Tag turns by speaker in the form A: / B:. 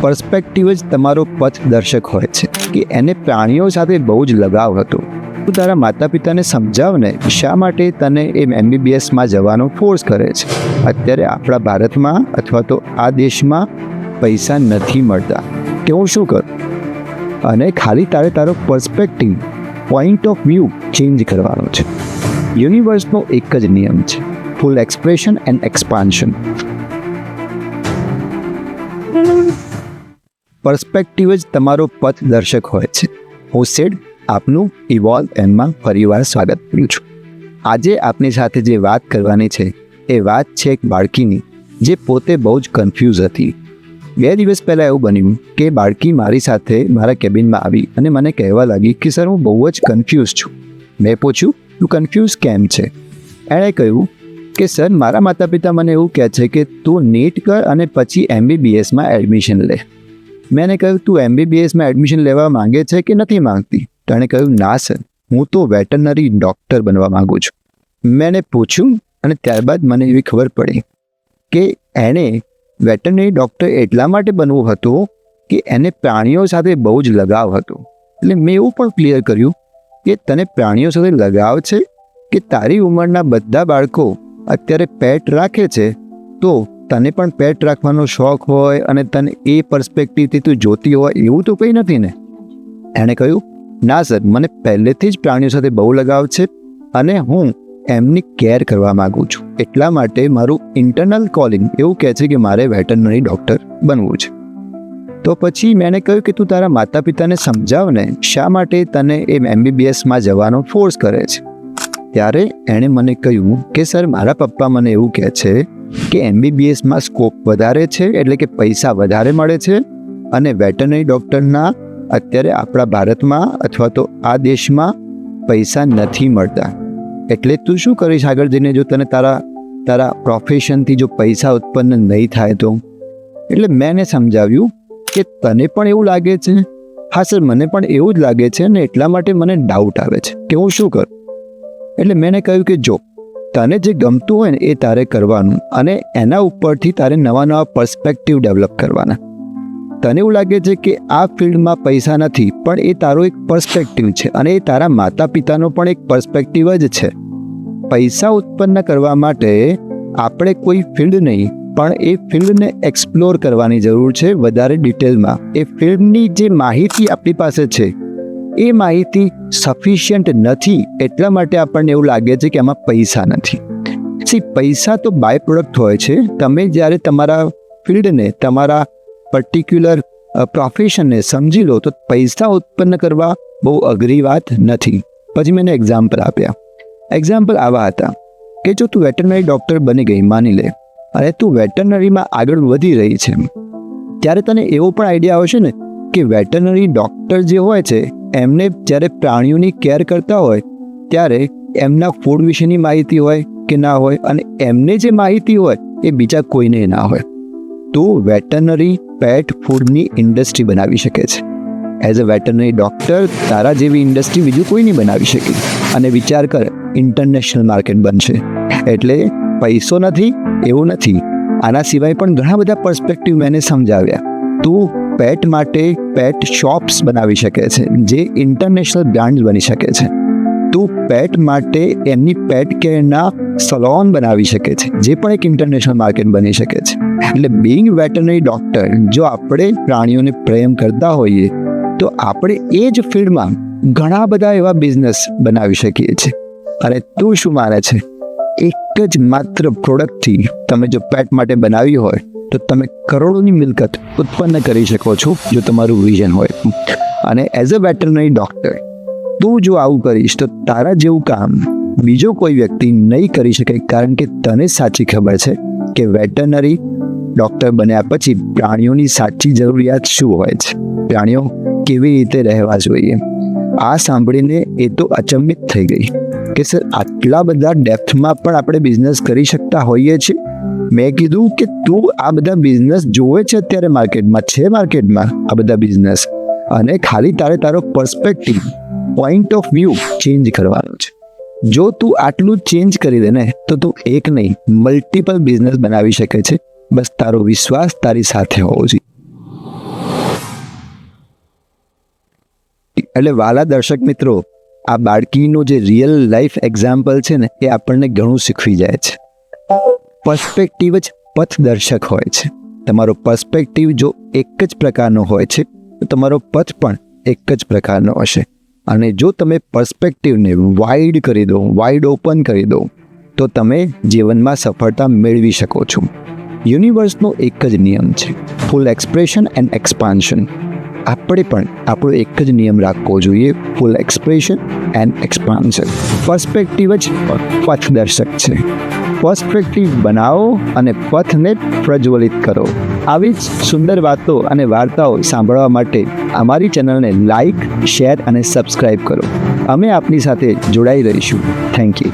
A: Perspective જ તમારો પથદર્શક હોય છે કે એને પ્રાણીઓ સાથે બહુ જ લગાવ હતો. તું તારા માતા પિતાને સમજાવ ને શા માટે તને એ એમબીબીએસમાં જવાનો ફોર્સ કરે છે? અત્યારે આપણા ભારતમાં અથવા તો આ દેશમાં પૈસા નથી મળતા. કે હું શું કરું? અને ખાલી તારે તારો perspective point of view change કરવાનો છે. યુનિવર્સનો એક જ નિયમ છે. Full expression and expansion perspective જ તમારો પથદર્શક હોય છે. હું સેડ આપનું ઇવોલ્વ એમમાં ફરીવાર સ્વાગત કરું છું. આજે આપની સાથે જે વાત કરવાની છે, એ વાત છે એક બાળકીની, જે પોતે બહુ જ કન્ફ્યુઝ હતી. બે દિવસ પહેલાં એવું બન્યું કે બાળકી મારી સાથે મારા કેબિનમાં આવી અને મને કહેવા લાગી કે, સર, હું બહુ જ કન્ફ્યુઝ છું. મેં પૂછ્યું, તું કન્ફ્યુઝ કેમ છે? એણે કહ્યું કે, સર, મારા માતા પિતા મને એવું કહે છે કે, તું નીટ કર અને પછી એમબીબીએસમાં એડમિશન લે. મેં એને કહ્યું, તું એમબીબીએસમાં એડમિશન લેવા માંગે છે કે નથી માંગતી? તો એણે કહ્યું, ના, સર, હું તો વેટરનરી ડૉક્ટર બનવા માગું છું. મેં એને પૂછ્યું અને ત્યારબાદ મને એવી ખબર પડી કે, એણે વેટરનરી ડૉક્ટર એટલા માટે બનવું હતું કે એને પ્રાણીઓ સાથે બહુ જ લગાવ હતો. એટલે મેં એવું પણ ક્લિયર કર્યું કે તને પ્રાણીઓ સાથે લગાવ છે કે તારી ઉંમરના બધા બાળકો અત્યારે પેટ રાખે છે, તો તને પણ પેટ રાખવાનો શોખ હોય અને તને એ પર્સપેક્ટિવથી તું જોતી હોય એવું તો કંઈ નથી ને? એણે કહ્યું, ના સર, મને પહેલેથી જ પ્રાણીઓ સાથે બહુ લગાવ છે અને હું એમની કેર કરવા માગું છું. એટલા માટે મારું ઇન્ટરનલ કોલિંગ એવું કહે છે કે મારે વેટરનરી ડૉક્ટર બનવું છે. તો પછી મેં કહ્યું કે તું તારા માતા પિતાને સમજાવ ને શા માટે તને એ એમબીબીએસમાં જવાનો ફોર્સ કરે છે? ત્યારે એણે મને કહ્યું કે, સર, મારા પપ્પા મને એવું કહે છે કે એમબીબીએસમાં સ્કોપ વધારે છે એટલે કે પૈસા વધારે મળે છે અને વેટરનરી ડૉક્ટરના અત્યારે આપણા ભારતમાં અથવા તો આ દેશમાં પૈસા નથી મળતા. એટલે તું શું કરીશ આગળ જઈને જો તને તારા તારા પ્રોફેશનથી જો પૈસા ઉત્પન્ન નહીં થાય તો? એટલે મેં એને સમજાવ્યું કે તને પણ એવું લાગે છે? હા સર, મને પણ એવું જ લાગે છે ને એટલા માટે મને ડાઉટ આવે છે કે હું શું કરું? એટલે મેં એને કહ્યું કે જો, તને જે ગમતું હોય ને એ તારે કરવાનું અને એના ઉપરથી તારે નવા નવા પર્સપેક્ટિવ ડેવલપ કરવાના. તને એવું લાગે છે કે આ ફિલ્ડમાં પૈસા નથી, પણ એ તારો એક પર્સપેક્ટિવ છે અને એ તારા માતા પિતાનો પણ એક પર્સપેક્ટિવ જ છે. પૈસા ઉત્પન્ન કરવા માટે આપણે કોઈ ફિલ્ડ નહીં, પણ એ ફિલ્ડને એક્સપ્લોર કરવાની જરૂર છે વધારે ડિટેલમાં એ ફિલ્ડની જે માહિતી આપણી પાસે છે, એ માહિતી સફિશિયન્ટ નથી એટલા માટે આપણને એવું લાગે છે કે આમાં પૈસા નથી. સી પૈસા તો બાય પ્રોડક્ટ હોય છે. તમે જ્યારે તમારા ફિલ્ડને, તમારા પર્ટિક્યુલર પ્રોફેશનને સમજી લો તો પૈસા ઉત્પન્ન કરવા બહુ અઘરી વાત નથી. પછી મેં એક્ઝામ્પલ આપ્યા. એક્ઝામ્પલ આવા હતા કે જો તું વેટરનરી ડૉક્ટર બની ગઈ, માની લે. અને તું વેટરનરીમાં આગળ વધી રહી છે. ત્યારે તને એવો પણ આઈડિયા આવશે ને કે વેટરનરી ડૉક્ટર જે હોય છે, એમને જ્યારે પ્રાણીઓની કેર કરતા હોય, ત્યારે એમના ફૂડ વિશેની માહિતી હોય કે ના હોય, અને એમને જે માહિતી હોય એ બીજા કોઈને ના હોય. તો વેટરનરી પેટ ફૂડની ઇન્ડસ્ટ્રી બનાવી શકે છે. એઝ અ વેટરનરી ડૉક્ટર, તારા જેવી ઇન્ડસ્ટ્રી બીજું કોઈ નહીં બનાવી શકે. અને વિચાર કર, ઇન્ટરનેશનલ માર્કેટ બનશે. એટલે પૈસો નથી, એવું નથી. આના સિવાય પણ ઘણા બધા પર્સપેક્ટિવ મેં એને સમજાવ્યા. તું પેટ માટે પેટ શોપ્સ બનાવી શકે છે, જે ઇન્ટરનેશનલ બ્રાન્ડ બની શકે છે. તું પેટ માટે એમની પેટ કેરના સલોન બનાવી શકે છે, જે પણ એક ઇન્ટરનેશનલ માર્કેટ બની શકે છે. એટલે બિંગ વેટરનરી ડૉક્ટર જો આપણે પ્રાણીઓને પ્રેમ કરતા હોઈએ, તો આપણે એ જ ફિલ્ડમાં ઘણા બધા એવા બિઝનેસ બનાવી શકીએ છીએ. અને તું શું માને છે? એક જ માત્ર પ્રોડક્ટથી તમે જો પેટ માટે બનાવી હોય, તો તમે કરોડોની મિલકત ઉત્પન્ન કરી શકો છો, જો તમારું વિઝન હોય. અને એઝ અ વેટરનરી ડૉક્ટર તું જો આવું કરીશ તો તારા જેવું કામ બીજો કોઈ વ્યક્તિ નહીં કરી શકે કારણ કે તને સાચી ખબર છે કે વેટરનરી ડૉક્ટર બન્યા પછી પ્રાણીઓની સાચી જરૂરિયાત શું હોય છે? પ્રાણીઓ કેવી રીતે રહેવા જોઈએ? આ સાંભળીને એ તો અચંબિત થઈ ગઈ કે સર, આટલા બધા ડેપ્થમાં પણ આપણે બિઝનેસ કરી શકતા હોઈએ છીએ? મેં કીધું કે તું આ બધા બિઝનેસ જોવે છે અત્યારે માર્કેટમાં, છે માર્કેટમાં આ બધા બિઝનેસ? અને ખાલી તારે તારો perspective point of view change કરવાનો છે. જો તું આટલું ચેન્જ કરી દે ને, તો તું એક નહીં મલ્ટિપલ બિઝનેસ બનાવી શકે છે. બસ તારો વિશ્વાસ તારી સાથે હોવો જોઈએ. એટલે વાલા દર્શક મિત્રો, આ બાળકીનું જે રિયલ લાઈફ એક્ઝામ્પલ છે ને, એ આપણને ઘણું શીખવી જાય છે. પર્સ્પેક્ટિવ જ પથદર્શક હોય છે. તમારો પર્સ્પેક્ટિવ જો એક જ પ્રકારનો હોય છે, તો તમારો પથ પણ એક જ પ્રકારનો હશે. અને જો તમે પર્સપેક્ટિવને વાઇડ કરી દો વાઇડ ઓપન કરી દો, તો તમે જીવનમાં સફળતા મેળવી શકો છો. યુનિવર્સનો એક જ નિયમ છે. ફૂલ એક્સપ્રેશન એન્ડ એક્સપાન્શન આપણે પણ આપણો એક જ નિયમ રાખવો જોઈએ. Full expression and expansion perspective જ પથદર્શક છે. પર્સ્પેક્ટિવ બનાવો અને પથને પ્રજ્વલિત કરો. આવી જ સુંદર વાતો અને વાર્તાઓ સાંભળવા માટે અમારી ચેનલને લાઈક, શેર અને સબસ્ક્રાઇબ કરો. અમે આપની સાથે જોડાઈ રહીશું. Thank you.